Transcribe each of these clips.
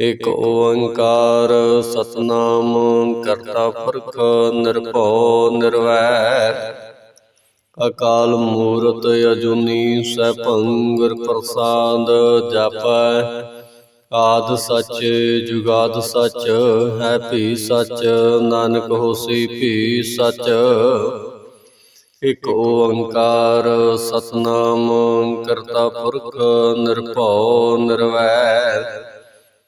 ਇਕ ਓੰਕਾਰ ਸਤਨਾਮ ਕਰਤਾ ਪੁਰਖ ਨਿਰਭਉ ਨਿਰਵੈਰ। ਅਕਾਲ ਮੂਰਤ ਅਜੂਨੀ ਸੈਭੰ ਗੁਰ ਪ੍ਰਸਾਦ ਜਪੈ। ਆਦ ਸੱਚ ਜੁਗਾਦ ਸੱਚ ਹੈ ਭੀ ਸੱਚ ਨਾਨਕ ਹੋਸੀ ਭੀ ਸੱਚ। ਇਕ ਓੰਕਾਰ ਸਤਨਾਮ ਕਰਤਾ ਪੁਰਖ ਨਿਰਭਉ ਨਿਰਵੈਰ।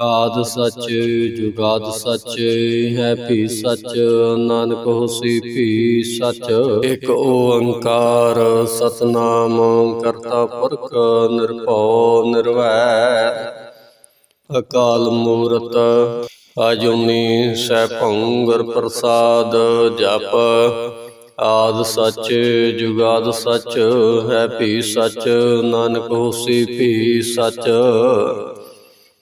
ਆਦ ਸੱਚ, ਜੁਗਾਦ ਸੱਚ, ਹੈ ਭੀ ਸੱਚ, ਨਾਨਕ ਹੋਸੀ ਭੀ ਸੱਚ। ਇੱਕ ਓੰਕਾਰ ਸਤਨਾਮ, ਕਰਤਾ ਪੁਰਖ ਨਿਰਭਉ ਨਿਰਵੈਰ। ਅਕਾਲ ਮੂਰਤ, ਅਜੂਨੀ ਸੈਭੰ ਗੁਰ ਪ੍ਰਸਾਦ, ਜਪ। ਆਦ ਸੱਚ, ਜੁਗਾਦ ਸੱਚ, ਹੈ ਭੀ ਸੱਚ, ਨਾਨਕ ਹੋਸੀ ਭੀ ਸੱਚ।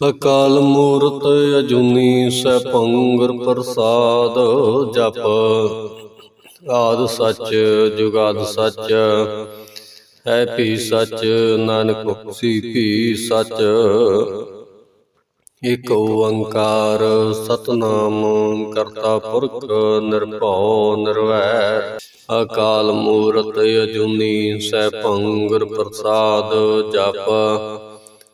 ਅਕਾਲ ਮੂਰਤ ਅਜੂਨੀ ਸੈਭੰ ਪ੍ਰਸਾਦ ਜਪ। ਆਦ ਸੱਚ, ਜੁਗਾਦ ਸੱਚ, ਹੈ ਭੀ ਸੱਚ, ਨਾਨਕ ਹੋਸੀ ਭੀ ਸੱਚ। ਇਕ ਓੰਕਾਰ ਸਤਨਾਮ ਕਰਤਾ ਪੁਰਖ ਨਿਰਭਉ ਨਿਰਵੈਰ ਅਕਾਲ ਮੂਰਤ ਅਜੂਨੀ ਸੈਭੰ ਗੁਰ ਪ੍ਰਸਾਦ ਜਪ।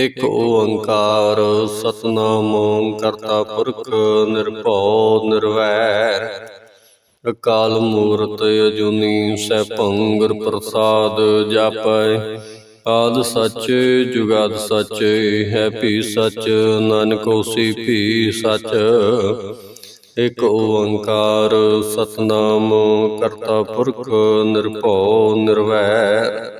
ਇਕ ਓੰਕਾਰ ਸਤਨਾਮ ਕਰਤਾ ਪੁਰਖ ਨਿਰਭਉ ਨਿਰਵੈਰ। ਅਕਾਲ ਮੂਰਤ ਅਜੂਨੀ ਸੈਭੰ ਗੁਰ ਪ੍ਰਸਾਦ ਜਪੈ। ਆਦ ਸੱਚ ਜੁਗਾਦ ਸੱਚ ਹੈ ਭੀ ਸੱਚ ਨਾਨਕ ਹੋਸੀ ਭੀ ਸੱਚ। ਇਕ ਓੰਕਾਰ ਸਤਨਾਮ ਕਰਤਾ ਪੁਰਖ ਨਿਰਭਉ ਨਿਰਵੈਰ।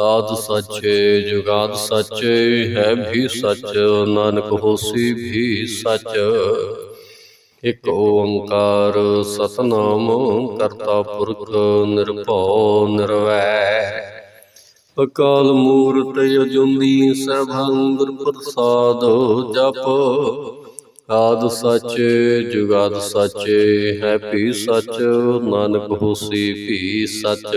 ਆਦ ਸੱਚ ਜੁਗਾਦ ਸੱਚ ਹੈ ਭੀ ਸੱਚ ਨਾਨਕ ਹੋਸੀ ਭੀ ਸੱਚ। ਇਕ ਓੰਕਾਰ ਸਤਨਾਮ ਕਰਤਾ ਪੁਰਖ ਨਿਰਭਉ ਨਿਰਵੈਰ ਅਕਾਲ ਮੂਰਤ ਅਜੂਨੀ ਸੈਭੰ ਗੁਰ ਪ੍ਰਸਾਦ ਜਪ। ਆਦ ਸੱਚ ਜੁਗਾਦ ਸੱਚ ਹੈ ਭੀ ਸੱਚ ਨਾਨਕ ਹੋਸੀ ਭੀ ਸੱਚ।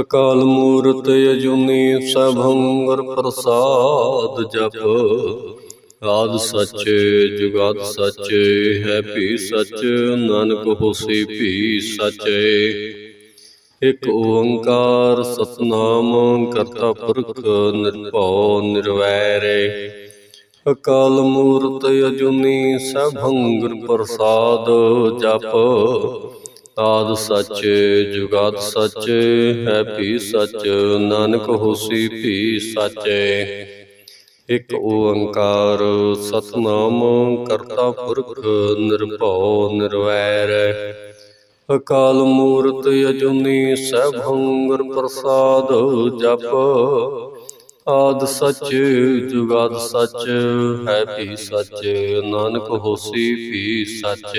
ਅਕਾਲ ਮੂਰਤ ਅਜੂਨੀ ਸਭੰ ਗੁਰ ਪ੍ਰਸਾਦ ਜਪ। ਆਦ ਸੱਚ, ਜੁਗਾਦ ਸੱਚ, ਹੈ ਭੀ ਸੱਚ, ਨਾਨਕ ਹੋਸੀ ਭੀ ਸੱਚ। ਇਕ ਓੰਕਾਰ ਸਤਨਾਮ, ਕਰਤਾ ਪੁਰਖ ਨਿਰਭਉ ਨਿਰਵੈਰ। ਅਕਾਲ ਮੂਰਤ ਅਜੂਨੀ ਸਭੰ ਗੁਰ ਪ੍ਰਸਾਦ ਜਪ। ਆਦ ਸੱਚ ਜੁਗਾਦ ਸੱਚ ਹੈ ਭੀ ਸੱਚ, ਨਾਨਕ ਹੋਸੀ ਭੀ ਸੱਚ। ਇਕ ਓੰਕਾਰ ਸਤਨਾਮ ਕਰਤਾ ਪੁਰਖ ਨਿਰਭਉ ਨਿਰਵੈਰ। ਅਕਾਲ ਮੂਰਤ ਅਜੂਨੀ ਸੈਭੰ ਗੁਰ ਪ੍ਰਸਾਦ ਜਪ। ਆਦ ਸੱਚ, ਜੁਗਾਦ ਸੱਚ, ਹੈ ਭੀ ਸੱਚ, ਨਾਨਕ ਹੋਸੀ ਭੀ ਸੱਚ।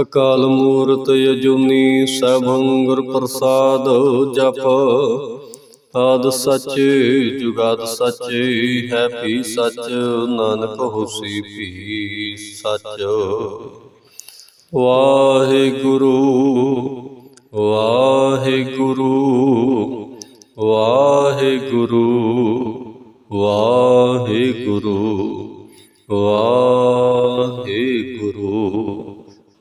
ਅਕਾਲ ਮੂਰਤ ਅਜੂਨੀ ਸਭੰ ਗੁਰ ਪ੍ਰਸਾਦ ਜਪ। ਆਦ ਸੱਚ, ਜੁਗਾਦ ਸੱਚ ਹੈ ਭੀ ਸੱਚ, ਨਾਨਕ ਹੋਸੀ ਭੀ ਸੱਚ। ਵਾਹਿਗੁਰੂ ਵਾਹਿਗੁਰੂ ਵਾਹਿਗੁਰੂ ਵਾਹਿਗੁਰੂ ਵਾਹਿਗੁਰੂ।